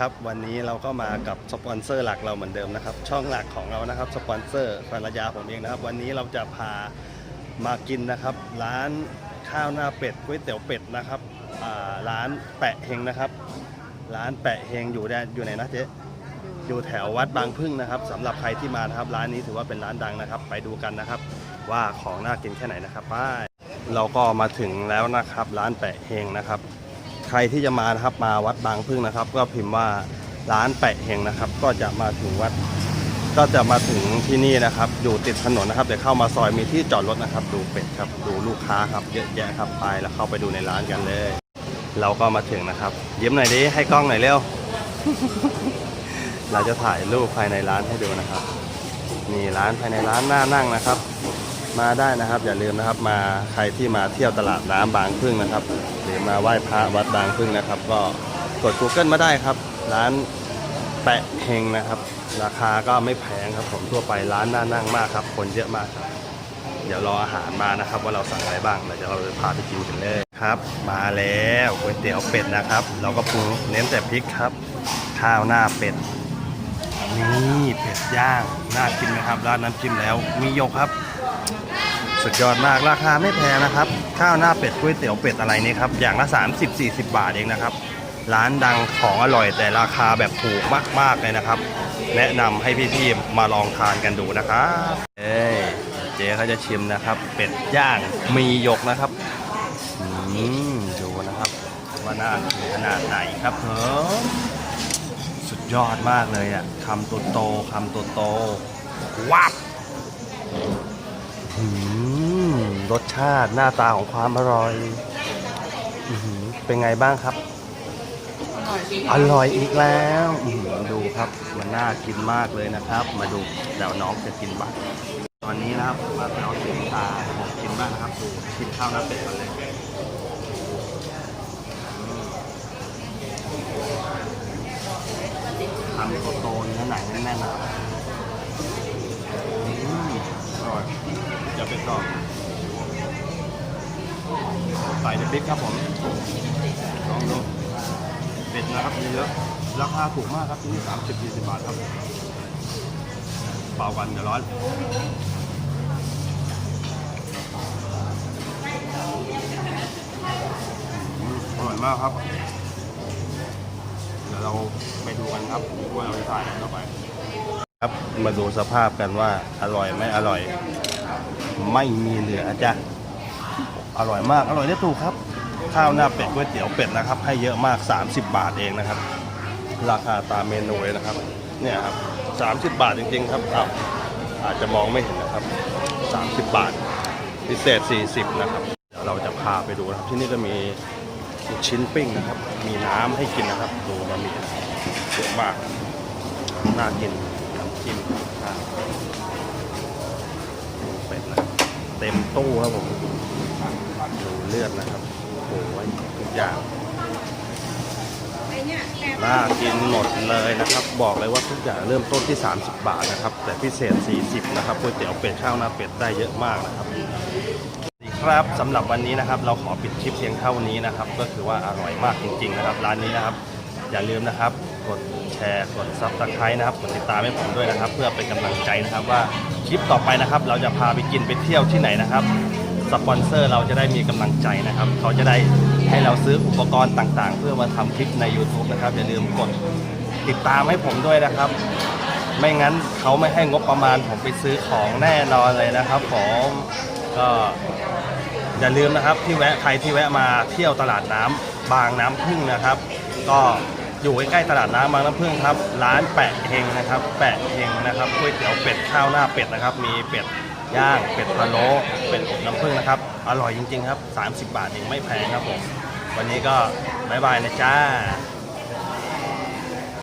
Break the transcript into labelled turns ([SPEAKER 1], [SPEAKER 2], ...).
[SPEAKER 1] ครับ วันนี้เราก็มากับสปอนเซอร์หลักเราเหมือนเดิมนะครับ ช่องหลักของเรานะครับสปอนเซอร์ภรรยาผมเองนะครับ วันนี้เราจะพามากินนะครับ ร้านข้าวหน้าเป็ดก๋วยเตี๋ยวเป็ดนะครับอ่าร้านแปะเฮงนะครับ ร้านแปะเฮงอยู่แดนอยู่ไหนนะเจ๊อยู่แถววัดบางพึ่งนะครับสำหรับใครที่มานะครับ ร้านนี้ถือว่าเป็นร้านดังนะครับ ไปดูกันนะครับ ว่าของน่ากินแค่ไหนนะครับไป้ายเราก็มาถึงแล้วนะครับ ร้านแปะเฮงนะครับ ใครที่จะมานะครับมาวัดบางพึ่งนะครับ ก็พิมพ์ว่าร้านแปะเฮงนะครับ ก็จะมาถึงวัด ก็จะมาถึงที่นี่นะครับ อยู่ติดถนนนะครับเดี๋ยวเข้ามาซอยมีที่จอดรถนะครับ ดูเป็ดครับดูลูกค้าครับเยอะแยะครับไปแล้วเข้าไปดูในร้านกันเลย เราก็มาถึงนะครับยิ้มหน่อยดิให้กล้องหน่อยเร็ว เราจะถ่ายรูปภายในร้านให้ดูนะครับนี่ร้านภายในร้านน่านั่งนะครับ มาได้นะครับ อย่าลืมนะครับมาใครที่มาเที่ยวตลาดน้ำบางพึ่งนะครับ หรือมาไหว้พระวัดบางพึ่งนะครับ ก็กด Google มาได้ครับ ร้านแปะเฮงนะครับ ราคาก็ไม่แพงครับ ผมทั่วไปร้านน่านั่งมากครับ คนเยอะมากครับ เดี๋ยวรออาหารมานะครับ ว่าเราสั่งอะไรบ้างเดี๋ยวเราจะพาไปกินกันเลยครับ มาแล้วก๋วยเตี๋ยวเป็ดนะครับ เราก็ปรุงเน้นแต่พริกครับ ข้าวหน้าเป็ดนี่เป็ดย่างน่ากินไหมครับร้านน้ำจิ้มแล้วมีหยกครับ สุดยอดมากราคาไม่แพงนะครับ ข้าวหน้าเป็ดก๋วยเตี๋ยวเป็ดอะไรนี่ครับอย่างละ 30-40 บาทเองนะครับ ร้านดังของอร่อยแต่ราคาแบบถูกมากๆเลยนะครับ แนะนำให้พี่ๆมาลองทานกันดูนะครับเอ้ยเจ๊เขาจะชิมนะครับ เป็ดย่างมีหยกนะครับอืมดูนะครับว่าน่าขนาดไหนครับเฮ้สุดยอดมากเลยอะคำโตๆคำโตๆวับ อืม รสชาติหน้าตาของความอร่อยอเป็นไงบ้างครับ อร่อยอีกแล้วดูครับมันน่ากินมากเลยนะครับ มาดูเดี๋ยวน้องจะกินบ้างตอนนี้นะครับมาเอาถึงตาผมกินบ้างนะครับดูกินข้าวน้าเป็ดกันเลยทำโตๆเนื้อหนังแน่นๆนะครับอืมอร่อยจะเป็นต่อ ใส่ในพริกครับผมลองดูเป็ดนะครับมีเยอะราคาถูกมากครับที่นี่สามสิบยี่สิบบาทครับเปล่ากันเดี๋ยวร้อนอืมอร่อยมากครับ เดี๋ยวเราไปดูกันครับว่าเราจะถ่ายอะไรต่อไป ครับมาดูสภาพกันว่าอร่อยไม่อร่อย ไม่มีเหลือจ้ะ อร่อยมาก อร่อยได้ถูกครับ ข้าวหน้าเป็ดก๋วยเตี๋ยวเป็ดนะครับ ให้เยอะมาก 30 บาทเองนะครับ ราคาตามเมนูเลยนะครับ เนี่ยครับ 30 บาทจริง ๆ ครับอ้าวอาจจะมองไม่เห็นนะครับ 30 บาท พิเศษ 40 นะครับ เดี๋ยวเราจะพาไปดูนะครับ ที่นี่ก็มีลูกชิ้นปิ้งนะครับ มีน้ำให้กินนะครับดูบะหมี่เยอะมาก น่ากินน้ำจิ้มอ่าเป็ดนะ เต็มตู้ครับผม ดูเลือดนะครับโอ้ยทุกอย่างน่ากินหมดเลยนะครับ บอกเลยว่าทุกอย่างเริ่มต้นที่ 30 บาทนะครับ แต่พิเศษ 40 นะครับก๋วยเตี๋ยวเป็ดข้าวหน้าเป็ดได้เยอะมากนะครับสวัสดีครับสำหรับวันนี้นะครับ เราขอปิดคลิปเพียงเท่านี้นะครับ ก็คือว่าอร่อยมากจริง ๆ นะครับ ร้านนี้นะครับ อย่าลืมนะครับ กดแชร์กดซับสไครต์นะครับกดติดตามให้ผมด้วยนะครับ เพื่อเป็นกำลังใจนะครับว่าคลิปต่อไปนะครับ เราจะพาไปกินไปเที่ยวที่ไหนนะครับ สปอนเซอร์เราจะได้มีกำลังใจนะครับ เขาจะได้ให้เราซื้ออุปกรณ์ต่างๆ เพื่อมาทำคลิปใน YouTube นะครับ อย่าลืมกดติดตามให้ผมด้วยนะครับ ไม่งั้นเขาไม่ให้งบประมาณผมไปซื้อของแน่นอนเลยนะครับผมก็ อย่าลืมนะครับที่แวะใครที่แวะมาเที่ยวตลาดน้ำบางน้ำพึ่งนะครับ ก็อยู่ใกล้ๆตลาดน้ำบางน้ำพึ่งครับ ร้านแปะเฮงนะครับ แปะเฮงนะครับก๋วยเตี๋ยวเป็ดข้าวหน้าเป็ดนะครับ มีเป็ด ย่างเป็ดพะโล้เป็ดอบน้ำผึ้งนะครับ อร่อยจริง ๆ ครับ 30 บาทเองไม่แพงครับผม วันนี้ก็บายบายนะจ้า